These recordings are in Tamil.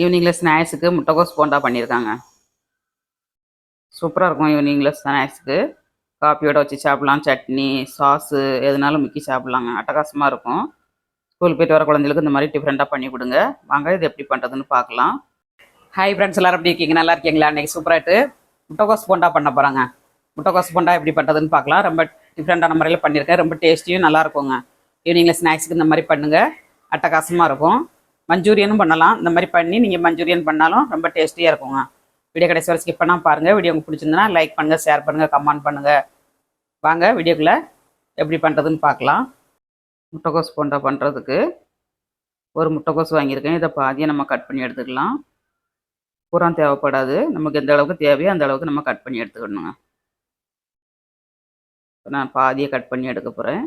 ஈவினிங்கில் ஸ்நாக்ஸுக்கு முட்டைகோஸ் போண்டா பண்ணியிருக்காங்க. சூப்பராக இருக்கும் ஈவினிங்கில் ஸ்நாக்ஸுக்கு காஃபியோட வச்சு சாப்பிட்லாம். சட்னி சாஸு எதுனாலும் முக்கி சாப்பிட்லாங்க. அட்டகாசமாக இருக்கும். ஸ்கூல் போயிட்டு வர குழந்தைகளுக்கு இந்த மாதிரி டிஃப்ரெண்ட்டாக பண்ணி கொடுங்க. வாங்க இது எப்படி பண்ணுறதுன்னு பார்க்கலாம். ஹாய் ஃப்ரெண்ட்ஸ் எல்லாரும் எப்படி இருக்கீங்க? நல்லா இருக்கீங்களா? அன்றைக்கி சூப்பராகிட்டு முட்டைகோஸ் போண்டா பண்ண போகிறாங்க முட்டைகோஸ் போண்டா எப்படி பண்ணுறதுன்னு பார்க்கலாம். ரொம்ப டிஃப்ரெண்ட்டான முறையில் பண்ணியிருக்கேன். ரொம்ப டேஸ்டியும் நல்லா இருக்குங்க. ஈவினிங்கில் ஸ்நாக்ஸுக்கு இந்த மாதிரி பண்ணுங்கள் அட்டகாசமாக இருக்கும். மஞ்சூரியனும் பண்ணலாம். இந்த மாதிரி பண்ணி நீங்கள் மஞ்சூரியன் பண்ணாலும் ரொம்ப டேஸ்டியாக இருக்குங்க. வீடியோ கடைசி வரை ஸ்கிப் பண்ணால் பாருங்கள் வீடியோ உங்களுக்கு பிடிச்சிருந்தனா லைக் பண்ணுங்கள் ஷேர் பண்ணுங்கள் கமெண்ட் பண்ணுங்கள் வாங்க வீடியோக்குள்ளே எப்படி பண்ணுறதுன்னு பார்க்கலாம். முட்டைகோஸ் போண்டா பண்ணுறதுக்கு ஒரு முட்டைகோஸ் வாங்கியிருக்கேன். இதை பாதியை நம்ம கட் பண்ணி எடுத்துக்கலாம். பூரா தேவைப்படாது. நமக்கு எந்த அளவுக்கு தேவையோ அந்த அளவுக்கு நம்ம கட் பண்ணி எடுத்துக்கணுங்க. நான் பாதியை கட் பண்ணி எடுக்க போகிறேன்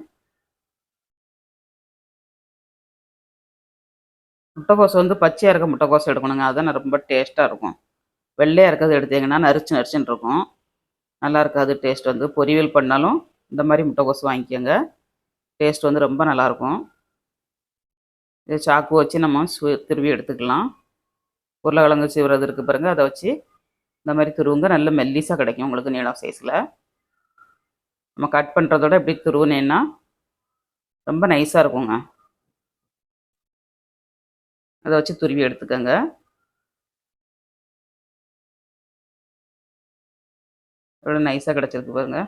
முட்டைக்கோஸ் வந்து பச்சையாக இருக்க முட்டைக்கோஸ் எடுக்கணுங்க. அதுதான் ரொம்ப டேஸ்ட்டாக இருக்கும். வெள்ளையாக இருக்கிறது எடுத்தீங்கன்னா நரிச்சு நரிச்சுன்னு இருக்கும். நல்லா இருக்காது டேஸ்ட் வந்து. பொரியல் பண்ணாலும் இந்த மாதிரி முட்டைக்கோஸ் வாங்கிக்கோங்க. டேஸ்ட் வந்து ரொம்ப நல்லாயிருக்கும் இது சாக்கு வச்சு நம்ம சு திருவி எடுத்துக்கலாம். உருளைக்கிழங்கு சீவுறது இருக்குது பாருங்கள் அதை வச்சு இந்த மாதிரி துருவுங்க. நல்ல மெல்லிஸாக கிடைக்கும் உங்களுக்கு நீளம் சைஸில் நம்ம கட் பண்ணுறதோட எப்படி துருவுனேன்னா ரொம்ப நைஸாக இருக்குங்க. அதை வச்சு துருவி எடுத்துக்கோங்க. எவ்வளோ நைஸாக கிடச்சிருக்கு பாருங்க.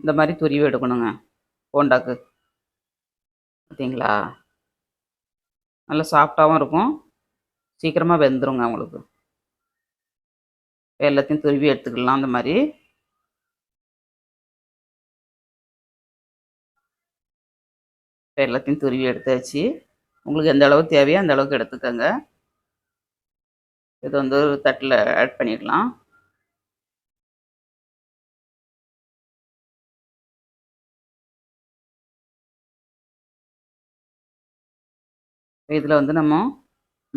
இந்த மாதிரி துருவி எடுக்கணுங்க போண்டாக்கு. பார்த்தீங்களா நல்லா சாஃப்டாகவும் இருக்கும். சீக்கிரமாக வெந்துருங்க உங்களுக்கு எல்லாத்தையும் துருவி எடுத்துக்கலாம் அந்த மாதிரி. எல்லாத்தையும் துருவி எடுத்தாச்சு. உங்களுக்கு எந்த அளவுக்கு தேவையோ அந்த அளவுக்கு எடுத்துக்கோங்க. இது வந்து ஒரு தட்டில் ஆட் பண்ணிடலாம் இதில் வந்து நம்ம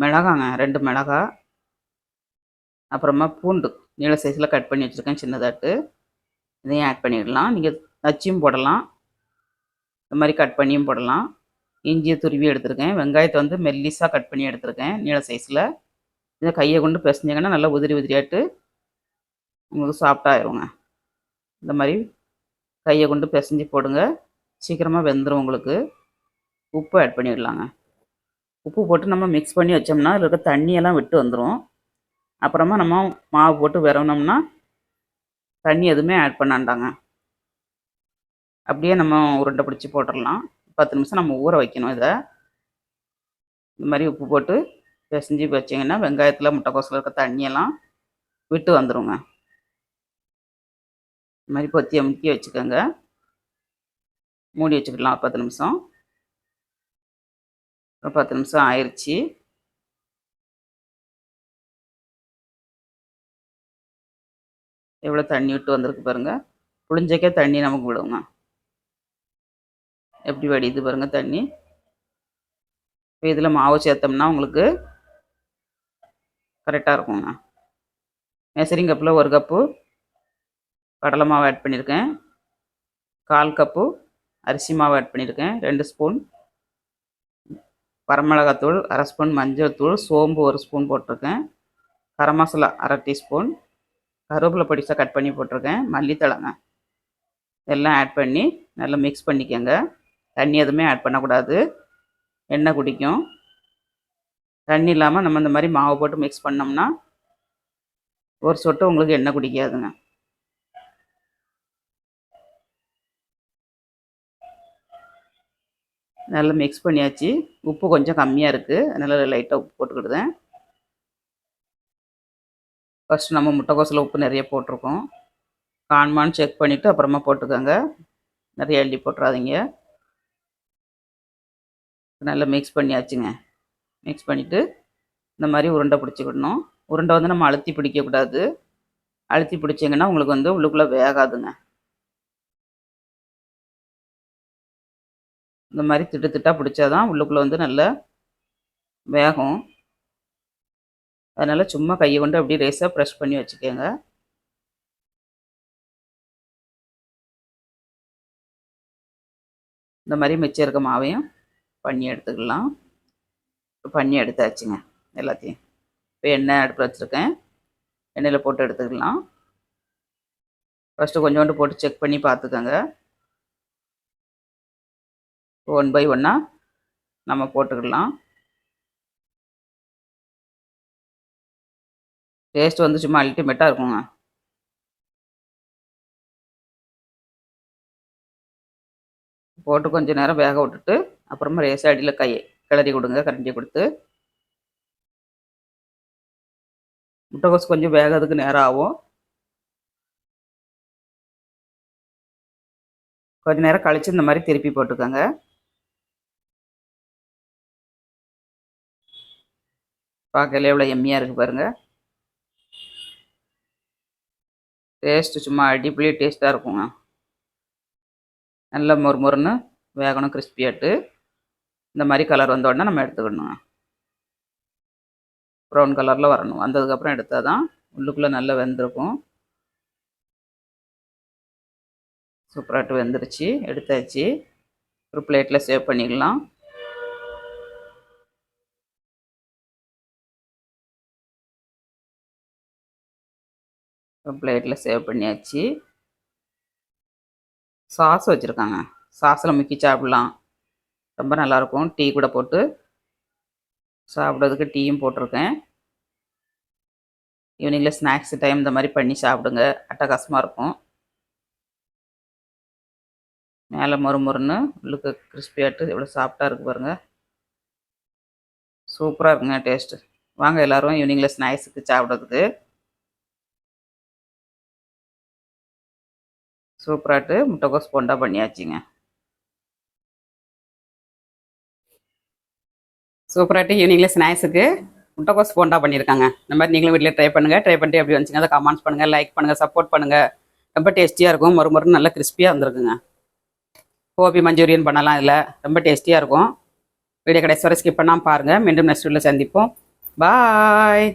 மிளகாங்க ரெண்டு மிளகா அப்புறமா பூண்டு நீள சைஸில் கட் பண்ணி வச்சுருக்கேன் சின்னதாட்டு. இதையும் ஆட் பண்ணிடலாம். நீங்கள் நச்சியும் போடலாம். இந்த மாதிரி கட் பண்ணியும் போடலாம். இஞ்சியை துருவி எடுத்திருக்கேன். வெங்காயத்தை வந்து மெல்லிஸாக கட் பண்ணி எடுத்திருக்கேன். நீள சைஸில் இதை கையை கொண்டு பிசைஞ்சிங்கன்னா நல்லா உதிரி உதிரியாட்டு உங்களுக்கு சாப்பிட்டாயிருங்க இந்த மாதிரி கையை கொண்டு பிசைஞ்சு போடுங்க. சீக்கிரமாக வெந்துடும் உங்களுக்கு. உப்பு ஆட் பண்ணிடலாங்க. உப்பு போட்டு நம்ம மிக்ஸ் பண்ணி வச்சோம்னா அதில் இருக்க தண்ணியெல்லாம் விட்டு வந்துடும் அப்புறமா நம்ம மாவு போட்டு விரவினோம்னா தண்ணி எதுவுமே ஆட் பண்ணாண்டாங்க அப்படியே நம்ம உருண்டை பிடிச்சி போட்டுடலாம். பத்து நிமிஷம் நம்ம ஊற வைக்கணும் இதை. இந்த மாதிரி உப்பு போட்டு பிசைஞ்சு வச்சிங்கன்னா வெங்காயத்தில் முட்டைக்கோசில் இருக்க தண்ணியெல்லாம் விட்டு வந்துடுங்க இந்த மாதிரி பொத்தி அமுக்கி வச்சுக்கோங்க. மூடி வச்சுக்கலாம் பத்து நிமிஷம். ஒரு பத்து நிமிஷம் ஆயிடுச்சு எவ்வளோ தண்ணி விட்டு வந்திருக்கு பாருங்கள் புளிஞ்சக்கே தண்ணி நமக்கு விடுங்க. எப்படி வடியுது பாருங்கள் தண்ணி. இப்போ இதில் மாவு சேர்த்தோம்னா உங்களுக்கு கரெக்டாக இருக்குங்க. மெசரிங் கப்பில் ஒரு கப்பு கடலை மாவு ஆட் பண்ணியிருக்கேன் கால் கப்பு அரிசி மாவு ஆட் பண்ணியிருக்கேன் ரெண்டு ஸ்பூன் வரமிளகாத்தூள் அரை ஸ்பூன் மஞ்சள் தூள் சோம்பு ஒரு ஸ்பூன் போட்டிருக்கேன். கரம் மசாலா அரை டீஸ்பூன் கருவேப்பிலை பொடிசாக கட் பண்ணி போட்டிருக்கேன். மல்லித்தழைங்க எல்லாம் ஆட் பண்ணி நல்லா மிக்ஸ் பண்ணிக்கோங்க. தண்ணி எதுவுமே ஆட் பண்ணக்கூடாது. எண்ணெய் குடிக்கும். தண்ணி இல்லாமல் நம்ம இந்த மாதிரி மாவு போட்டு மிக்ஸ் பண்ணோம்னா ஒரு சொட்டு உங்களுக்கு எண்ணெய் குடிக்காதுங்க. நல்லா மிக்ஸ் பண்ணியாச்சு. உப்பு கொஞ்சம் கம்மியாக இருக்குது அதனால் லைட்டாக உப்பு போட்டுக்கிடுதேன். ஃபஸ்ட்டு நம்ம முட்டைக்கோசில் உப்பு நிறைய போட்டிருக்கோம். கான்மான்னு செக் பண்ணிவிட்டு அப்புறமா போட்டுக்கோங்க. நிறைய அள்ளி போட்டுறாதீங்க. நல்லா மிக்ஸ் பண்ணியாச்சுங்க. மிக்ஸ் பண்ணிவிட்டு இந்த மாதிரி உருண்டை பிடிச்சிக்கிடணும். உருண்டை வந்து நம்ம அழுத்தி பிடிக்கக்கூடாது. அழுத்தி பிடிச்சிங்கன்னா உங்களுக்கு வந்து உள்ளுக்குள்ளே வேகாதுங்க. இந்த மாதிரி திட்டு திட்டாக பிடிச்சாதான் உள்ளுக்குள்ளே வந்து நல்லா வேகும். அதனால் சும்மா கையை கொண்டு அப்படியே ரேஸாக ப்ரெஷ் பண்ணி வச்சுக்கோங்க. இந்த மாதிரி மிச்சம் இருக்க மாவையும் பண்ணி எடுத்துக்கலாம். பண்ணி எடுத்தாச்சுங்க எல்லாத்தையும். இப்போ எண்ணெய் அடுப்பில் வச்சுருக்கேன். எண்ணெயில் போட்டு எடுத்துக்கலாம். ஃபஸ்ட்டு கொஞ்சோண்டு போட்டு செக் பண்ணி பார்த்துக்கோங்க. ஒன் பை ஒன்னாக நம்ம போட்டுக்கலாம். டேஸ்ட் வந்து சும்மா அல்டிமேட்டாக இருக்குங்க. போட்டு கொஞ்ச நேரம் வேக விட்டுட்டு அப்புறமா ரேச அடியில் கை கிளறி கொடுங்க கரண்டி கொடுத்து. முட்டைகோஸ் கொஞ்சம் வேகிறதுக்கு நேரம் ஆகும் கொஞ்ச நேரம் கழித்து இந்த மாதிரி திருப்பி போட்டுக்கோங்க. பார்க்கல எவ்வளோ எம்மியாக இருக்குது பாருங்கள் டேஸ்ட்டு சும்மா அடிப்பொலி டேஸ்ட்டாக இருக்குங்க. நல்ல மொறு மொறுன்னு வேகணும் கிறிஸ்பியாட்டு இந்த மாதிரி கலர் வந்தோடனே நம்ம எடுத்துக்கணுங்க. ப்ரௌன் கலரில் வரணும். வந்ததுக்கப்புறம் எடுத்தால் தான் உள்ளுக்குள்ளே நல்லா வெந்திருக்கும். சூப்பராகிட்டு வெந்துருச்சு. எடுத்தாச்சு. ஒரு பிளேட்டில் சேவ் பண்ணிக்கலாம். பிளேட்டில் சேவ் பண்ணியாச்சு. சாஸ் வச்சுருக்காங்க. சாஸில் முக்கி சாப்பிட்லாம். ரொம்ப நல்லாயிருக்கும் டீ கூட போட்டு சாப்பிட்றதுக்கு டீயும் போட்டிருக்கேன். ஈவினிங்கில் ஸ்நாக்ஸ் டைம் இந்த மாதிரி பண்ணி சாப்பிடுங்க. அட்டகாசமாக இருக்கும். மேலே மொறு மொறுன்னு உள்ளுக்கு கிறிஸ்பியாட்டு எவ்வளோ சாப்பிட்டா இருக்குது பாருங்கள் சூப்பராக இருக்குங்க டேஸ்ட்டு வாங்க எல்லோரும் ஈவினிங்கில் ஸ்நாக்ஸுக்கு சாப்பிட்றதுக்கு. சூப்பராகிட்டு முட்டைக்கோஸ் போண்டா பண்ணியாச்சுங்க. சூப்பராகிட்டு ஈவினிங்கில் ஸ்நாக்ஸுக்கு முட்டைக்கோஸ் போண்டா பண்ணியிருக்காங்க இந்த மாதிரி நீங்களும் வீட்டில் ட்ரை பண்ணுங்கள் ட்ரை பண்ணிட்டு எப்படி வந்துச்சுங்க அதை கமெண்ட்ஸ் பண்ணுங்கள் லைக் பண்ணுங்கள் சப்போர்ட் பண்ணுங்கள் ரொம்ப டேஸ்டியாக இருக்கும். மறு மறு நல்லா கிறிஸ்பியாக வந்துருக்குங்க. கோபி மஞ்சூரியன் பண்ணலாம் இதில். ரொம்ப டேஸ்டியாக இருக்கும். வீடியோ கடைசி வரை ஸ்கிப் பண்ணாமல் பாருங்கள் மீண்டும் நெக்ஸ்ட் வீடியோவில் சந்திப்போம். பாய்